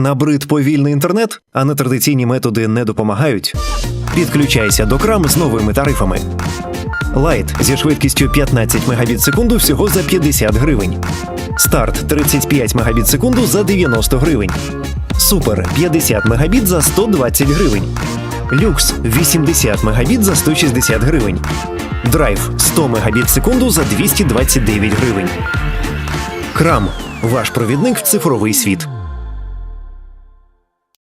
Набрид повільний інтернет, а нетрадиційні методи не допомагають. Підключайся до крам з новими тарифами. Лайт зі швидкістю 15 Мбіт секунду всього за 50 гривень. Старт 35 Мбіт секунду за 90 гривень. Супер 50 Мбіт за 120 гривень. Люкс 80 Мбіт за 160 гривень. Драйв 100 Мбіт секунду за 229 гривень. Крам ваш провідник в цифровий світ.